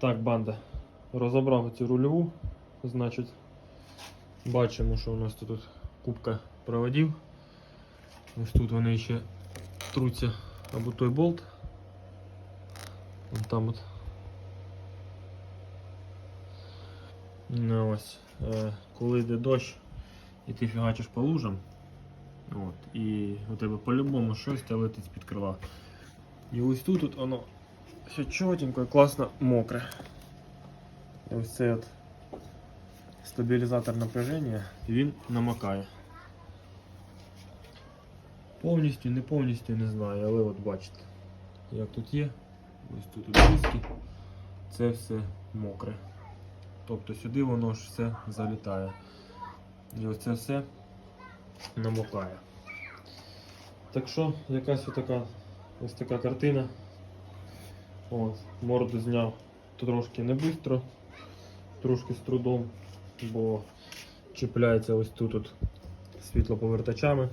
Так, банда. Розібрав цю рульову. Значить, бачимо, що у нас тут кубка проводів. Ось тут вони ще труться або той болт. Вон там от. Ну ось. Е, коли йде дощ і ти фігачиш по лужам, от, і у тебе по-любому щось те летить з-під крила. І ось тут от воно все чотенько і класно мокре. І ось цей от стабілізатор напряження, він намокає. Повністю, не повністю не знаю, але от бачите, як тут є, ось тут диски, це все мокре. Тобто сюди воно ж все залітає. І ось це все намокає. Так що, якась отака, ось така картина. От, морду зняв трошки не швидко, трошки з трудом, бо чіпляється ось тут от світлоповертачами,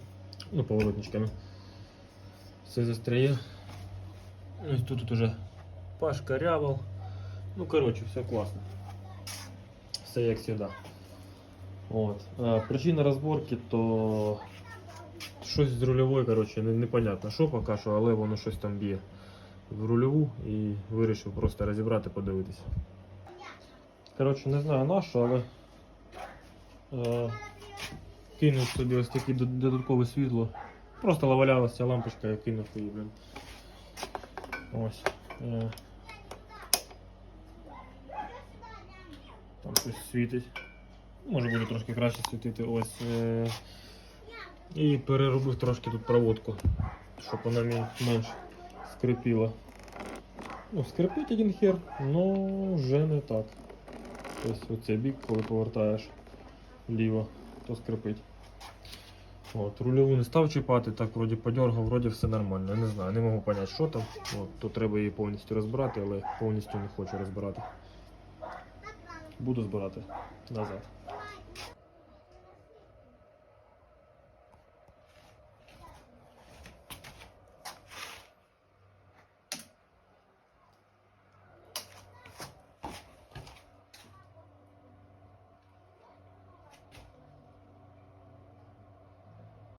ну, поворотничками. Все застряє. Ось тут от уже пашка рявал. Ну, коротше, все класно. Все як завжди. От. А, причина розборки то щось з рульової, коротше, не, непонятно, що поки що, але воно щось там б'є в рульову і вирішив просто розібрати, подивитися. Коротше, не знаю на що, але е, кинув собі ось таке додаткове світло. Просто валялася лампочка, я кинув її, блін. Ось. Е, там щось світить. Може буде трошки краще світити. Ось. Е, і переробив трошки тут проводку, щоб вона мен- менш скрипіла. Ну, скрипить один хер, но вже не так. Тобто оцей бік, коли повертаєш ліво, то скрипить. От, рульову не став чіпати, так вроді подергав, вроді все нормально. Я не знаю, не можу зрозуміти, що там. От, то треба її повністю розбирати, але повністю не хочу розбирати. Буду збирати назад.